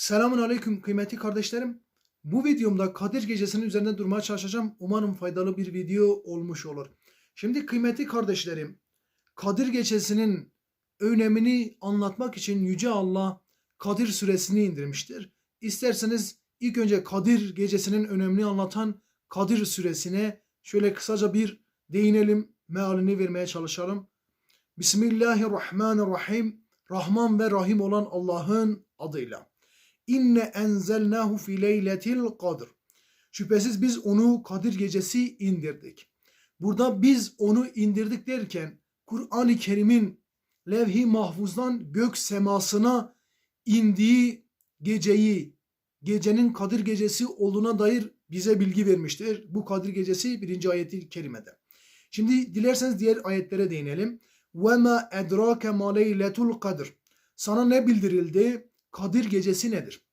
Selamun Aleyküm kıymetli kardeşlerim. Bu videomda Kadir Gecesi'nin üzerinde durmaya çalışacağım. Umarım faydalı bir video olmuş olur. Şimdi kıymetli kardeşlerim, Kadir Gecesi'nin önemini anlatmak için Yüce Allah Kadir suresini indirmiştir. İsterseniz ilk önce Kadir Gecesi'nin önemini anlatan Kadir suresine şöyle kısaca bir değinelim, mealini vermeye çalışalım. Bismillahirrahmanirrahim. Rahman ve Rahim olan Allah'ın adıyla. İnne enzelnahu fi leyletil kadr. Şüphesiz biz onu Kadir gecesi indirdik. Burada biz onu indirdik derken Kur'an-ı Kerim'in levh-i mahfuzdan gök semasına indiği geceyi, gecenin Kadir gecesi olduğuna dair bize bilgi vermiştir. Bu Kadir gecesi birinci ayeti kerimede. Şimdi dilerseniz diğer ayetlere değinelim. وَمَا اَدْرَاكَ مَا لَيْلَةُ الْقَدْرِ Sana ne bildirildi? Kadir gecesi nedir?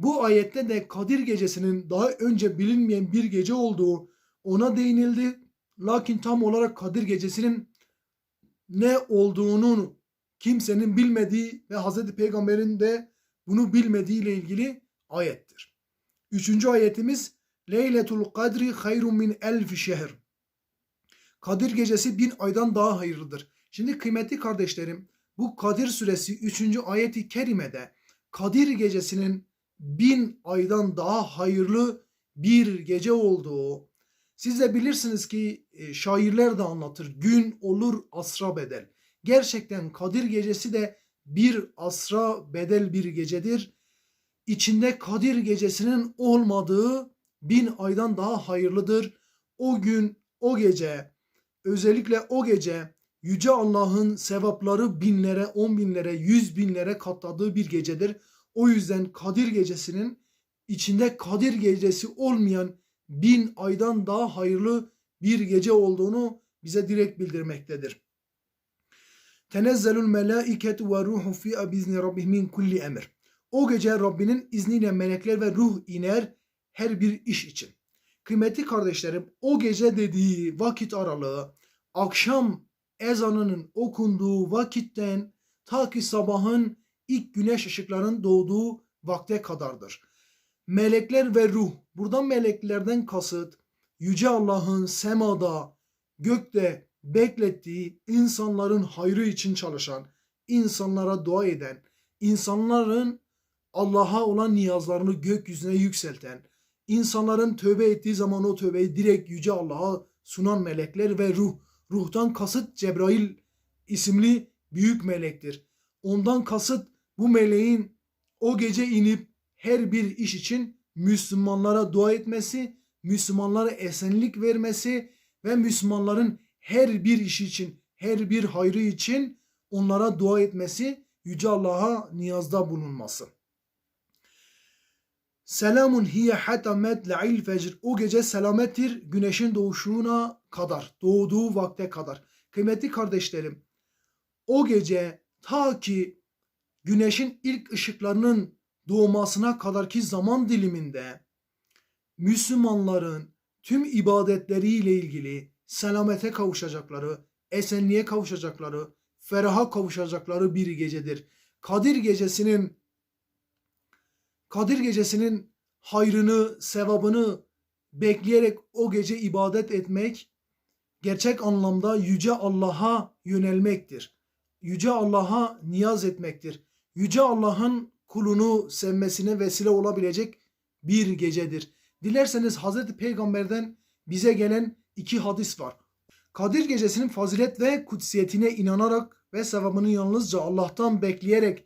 Bu ayette de Kadir gecesinin daha önce bilinmeyen bir gece olduğu ona değinildi. Lakin tam olarak Kadir gecesinin ne olduğunu kimsenin bilmediği ve Hz. Peygamber'in de bunu bilmediği ile ilgili ayettir. Üçüncü ayetimiz Leyletul Kadri hayrun min elfi şehr. Kadir gecesi bin aydan daha hayırlıdır. Şimdi kıymetli kardeşlerim bu Kadir suresi 3. ayeti kerimede Kadir gecesinin bin aydan daha hayırlı bir gece olduğu siz de bilirsiniz ki e, şairler de anlatır. Gün olur asra bedel. Gerçekten Kadir gecesi de bir asra bedel bir gecedir. İçinde Kadir gecesinin olmadığı bin aydan daha hayırlıdır. O gün, o gece, özellikle o gece Yüce Allah'ın sevapları binlere, on binlere, yüz binlere katladığı bir gecedir. O yüzden Kadir gecesinin içinde Kadir gecesi olmayan bin aydan daha hayırlı bir gece olduğunu bize direkt bildirmektedir. Tenezzelul melâiketu ve ruhu fi bizni rabbih min kulli emir. O gece Rabbinin izniyle melekler ve ruh iner her bir iş için. Kıymetli kardeşlerim o gece dediği vakit aralığı akşam ezanının okunduğu vakitten ta ki sabahın ilk güneş ışıklarının doğduğu vakte kadardır. Melekler ve ruh, buradan meleklerden kasıt Yüce Allah'ın semada, gökte beklettiği insanların hayrı için çalışan, insanlara dua eden, insanların Allah'a olan niyazlarını gökyüzüne yükselten, insanların tövbe ettiği zaman o tövbeyi direkt Yüce Allah'a sunan melekler ve ruh. Ruhtan kasıt Cebrail isimli büyük melektir. Ondan kasıt bu meleğin o gece inip her bir iş için Müslümanlara dua etmesi, Müslümanlara esenlik vermesi ve Müslümanların her bir iş için, her bir hayrı için onlara dua etmesi, Yüce Allah'a niyazda bulunması. Selamun hiye hatta medle'il fecr. O gece selamettir güneşin doğuşuna kadar, doğduğu vakte kadar. Kıymetli kardeşlerim, o gece ta ki güneşin ilk ışıklarının doğmasına kadarki zaman diliminde Müslümanların tüm ibadetleriyle ilgili selamete kavuşacakları, esenliğe kavuşacakları, feraha kavuşacakları bir gecedir. Kadir gecesinin Kadir gecesinin hayrını, sevabını bekleyerek o gece ibadet etmek gerçek anlamda yüce Allah'a yönelmektir. Yüce Allah'a niyaz etmektir. Yüce Allah'ın kulunu sevmesine vesile olabilecek bir gecedir. Dilerseniz Hazreti Peygamber'den bize gelen iki hadis var. Kadir gecesinin fazilet ve kutsiyetine inanarak ve sevabını yalnızca Allah'tan bekleyerek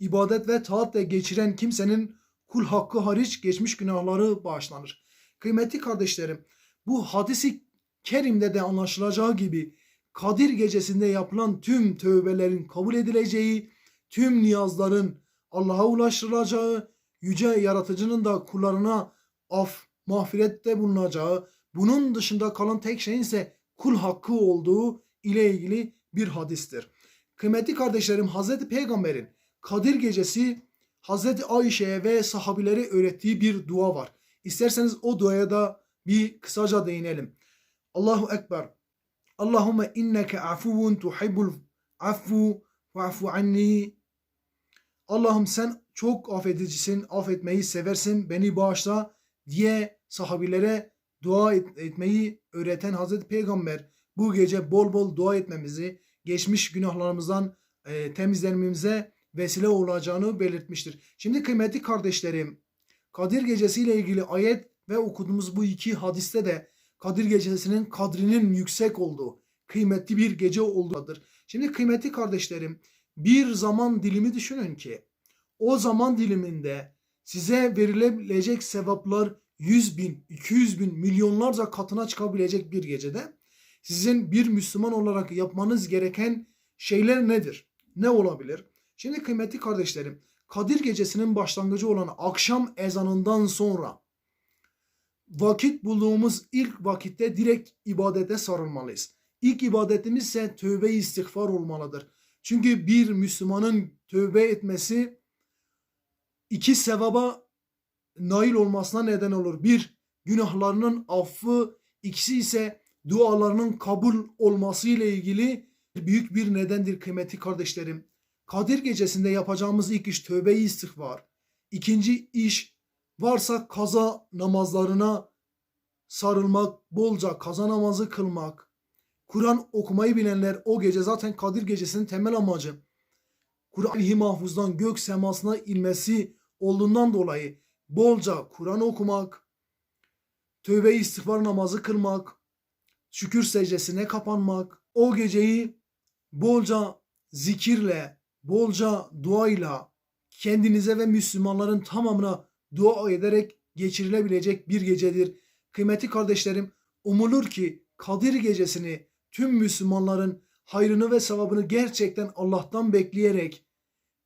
ibadet ve taatle geçiren kimsenin kul hakkı hariç geçmiş günahları bağışlanır. Kıymetli kardeşlerim, bu hadisi kerimde de anlaşılacağı gibi Kadir gecesinde yapılan tüm tövbelerin kabul edileceği, tüm niyazların Allah'a ulaştırılacağı, yüce yaratıcının da kullarına af, mağfirette bulunacağı, bunun dışında kalan tek şeyin ise kul hakkı olduğu ile ilgili bir hadistir. Kıymetli kardeşlerim Hazreti Peygamber'in Kadir gecesi Hazreti Ayşe'ye ve sahabilere öğrettiği bir dua var. İsterseniz o duaya da bir kısaca değinelim. Allahu Ekber. Allahümme inneke afuvun tuhibbul affu fa'fu anni. Allah'ım sen çok affedicisin, affetmeyi seversin, beni bağışla diye sahabilere dua et- etmeyi öğreten Hazreti Peygamber bu gece bol bol dua etmemizi, geçmiş günahlarımızdan e, temizlenmemize vesile olacağını belirtmiştir. Şimdi kıymetli kardeşlerim, Kadir Gecesi ile ilgili ayet ve okuduğumuz bu iki hadiste de Kadir Gecesi'nin kadrinin yüksek olduğu, kıymetli bir gece olduğudur. Şimdi kıymetli kardeşlerim, bir zaman dilimi düşünün ki o zaman diliminde size verilebilecek sevaplar 100 bin, 200 bin, milyonlarca katına çıkabilecek bir gecede sizin bir Müslüman olarak yapmanız gereken şeyler nedir? Ne olabilir? Şimdi kıymetli kardeşlerim, Kadir Gecesi'nin başlangıcı olan akşam ezanından sonra vakit bulduğumuz ilk vakitte direkt ibadete sarılmalıyız. İlk ibadetimiz ise tövbe istiğfar olmalıdır. Çünkü bir Müslümanın tövbe etmesi iki sevaba nail olmasına neden olur. Bir, günahlarının affı, ikisi ise dualarının kabul olması ile ilgili büyük bir nedendir kıymetli kardeşlerim. Kadir gecesinde yapacağımız ilk iş tövbe istiğfar. İkinci iş varsa kaza namazlarına sarılmak, bolca kaza namazı kılmak. Kur'an okumayı bilenler o gece zaten Kadir gecesinin temel amacı Kur'an-ı Mahfuz'dan gök semasına inmesi olduğundan dolayı bolca Kur'an okumak, tövbe istiğfar namazı kılmak, şükür secdesine kapanmak, o geceyi bolca zikirle, bolca duayla kendinize ve Müslümanların tamamına dua ederek geçirilebilecek bir gecedir. Kıymetli kardeşlerim, umulur ki Kadir gecesini tüm Müslümanların hayrını ve sevabını gerçekten Allah'tan bekleyerek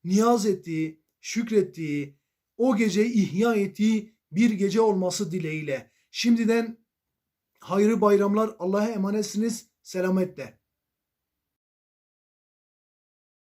niyaz ettiği, şükrettiği, o geceyi ihya ettiği bir gece olması dileğiyle. Şimdiden hayırlı bayramlar Allah'a emanetsiniz. Selametle.